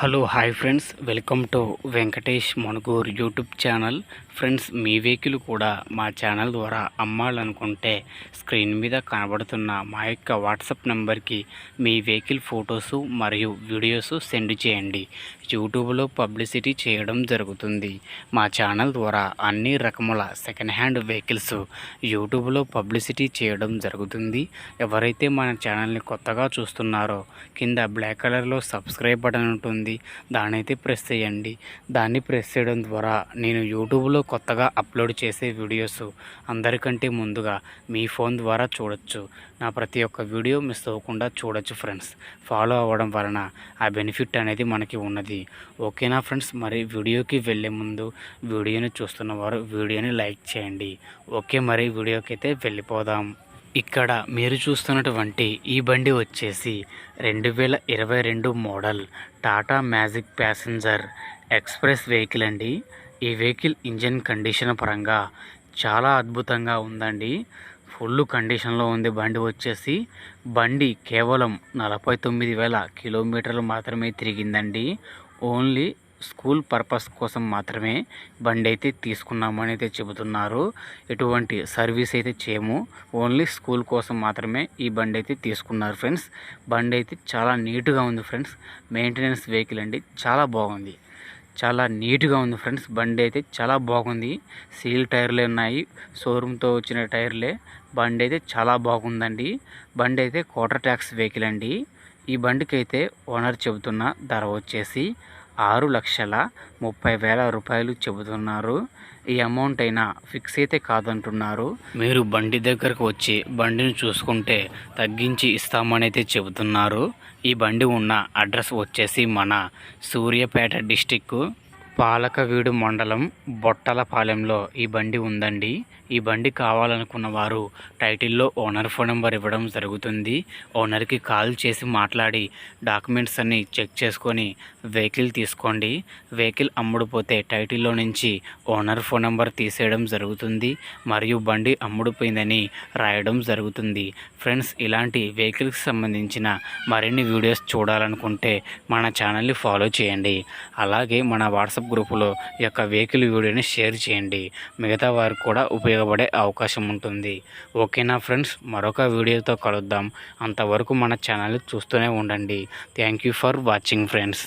Hello hi friends. Welcome to Venkatesh Manuguru YouTube channel. Friends me vehicle కూడా మా channel ద్వారా అమ్మాలనుకుంటే screen మీద కనబడుతున్న మా యొక్క వాట్సాప్ నెంబర్కి మీ వెహికల్ ఫొటోస్ మరియు వీడియోస్ సెండ్ చేయండి. యూట్యూబ్లో పబ్లిసిటీ చేయడం జరుగుతుంది. మా ఛానల్ ద్వారా అన్ని రకముల సెకండ్ హ్యాండ్ వెహికల్స్ యూట్యూబ్లో పబ్లిసిటీ చేయడం జరుగుతుంది. ఎవరైతే మన ఛానల్ని కొత్తగా చూస్తున్నారో కింద బ్లాక్ కలర్లో సబ్స్క్రైబ్ బటన్ ఉంటుంది. దాన్ని అయితే ప్రెస్ చేయండి. దాన్ని ప్రెస్ చేయడం ద్వారా నేను యూట్యూబ్లో కొత్తగా అప్లోడ్ చేసే వీడియోస్ అందరికంటే ముందుగా మీ ఫోన్ ద్వారా చూడొచ్చు. నా ప్రతి ఒక్క వీడియో మిస్ అవ్వకుండా చూడొచ్చు ఫ్రెండ్స్. ఫాలో అవ్వడం వలన ఆ బెనిఫిట్ అనేది మనకి ఉన్నది. ఓకేనా ఫ్రెండ్స్? మరి వీడియోకి వెళ్ళే ముందు వీడియోని చూస్తున్న వారు వీడియోని లైక్ చేయండి. ఓకే మరి వీడియోకి అయితే వెళ్ళిపోదాం. ఇక్కడ మీరు చూస్తున్నటువంటి ఈ బండి వచ్చేసి రెండు వేల ఇరవై రెండు model Tata Magic passenger express vehicle అండి. ఈ వెహికల్ ఇంజిన్ కండిషన్ పరంగా చాలా అద్భుతంగా ఉందండి. ఫుల్ కండిషన్లో ఉంది బండి వచ్చేసి. బండి కేవలం నలభై తొమ్మిది వేల కిలోమీటర్లు మాత్రమే తిరిగిందండి. ఓన్లీ స్కూల్ పర్పస్ కోసం మాత్రమే బండి అయితే తీసుకున్నామని అయితే చెబుతున్నారు. ఎటువంటి సర్వీస్ అయితే చేయము. ఓన్లీ స్కూల్ కోసం మాత్రమే ఈ బండి అయితే తీసుకున్నారు ఫ్రెండ్స్. బండి అయితే చాలా నీట్గా ఉంది ఫ్రెండ్స్. మెయింటెనెన్స్ వెహికల్ అండి చాలా బాగుంది. చాలా నీట్గా ఉంది ఫ్రెండ్స్. బండి అయితే చాలా బాగుంది. సీల్ టైర్లే ఉన్నాయి. షోరూమ్తో వచ్చిన టైర్లే. బండి అయితే చాలా బాగుందండి. బండి అయితే క్వార్టర్ ట్యాక్స్ వెహికల్ అండి. ఈ బండికి అయితే ఓనర్ చెబుతున్న ధర వచ్చేసి ఆరు లక్షల ముప్పై వేల రూపాయలు చెబుతున్నారు. ఈ అమౌంట్ అయినా ఫిక్స్ అయితే కాదంటున్నారు. మీరు బండి దగ్గరకు వచ్చి బండిని చూసుకుంటే తగ్గించి ఇస్తామని అయితే చెబుతున్నారు. ఈ బండి ఉన్న అడ్రస్ వచ్చేసి మన సూర్యాపేట డిస్టిక్ పాలకవీడు మండలం బొట్టలపాలెంలో ఈ బండి ఉందండి. ఈ బండి కావాలనుకున్న వారు టైటిల్లో ఓనర్ ఫోన్ నెంబర్ ఇవ్వడం జరుగుతుంది. ఓనర్కి కాల్ చేసి మాట్లాడి డాక్యుమెంట్స్ అన్ని చెక్ చేసుకొని వెహికల్ తీసుకోండి. వెహికల్ అమ్ముడుపోతే టైటిల్లో నుంచి ఓనర్ ఫోన్ నెంబర్ తీసేయడం జరుగుతుంది. మరియు బండి అమ్ముడుపోయిందని రాయడం జరుగుతుంది. ఫ్రెండ్స్ ఇలాంటి వెహికల్కి సంబంధించిన మరిన్ని వీడియోస్ చూడాలనుకుంటే మన ఛానల్ని ఫాలో చేయండి. అలాగే మన వాట్సాప్ వాట్సాప్ గ్రూపులో ఈ యొక్క వెహికల్ వీడియోని షేర్ చేయండి. మిగతా వారికి కూడా ఉపయోగపడే అవకాశం ఉంటుంది. ఓకేనా ఫ్రెండ్స్? మరొక వీడియోతో కలుద్దాం. అంతవరకు మన ఛానల్ చూస్తూనే ఉండండి. Thank you for watching friends.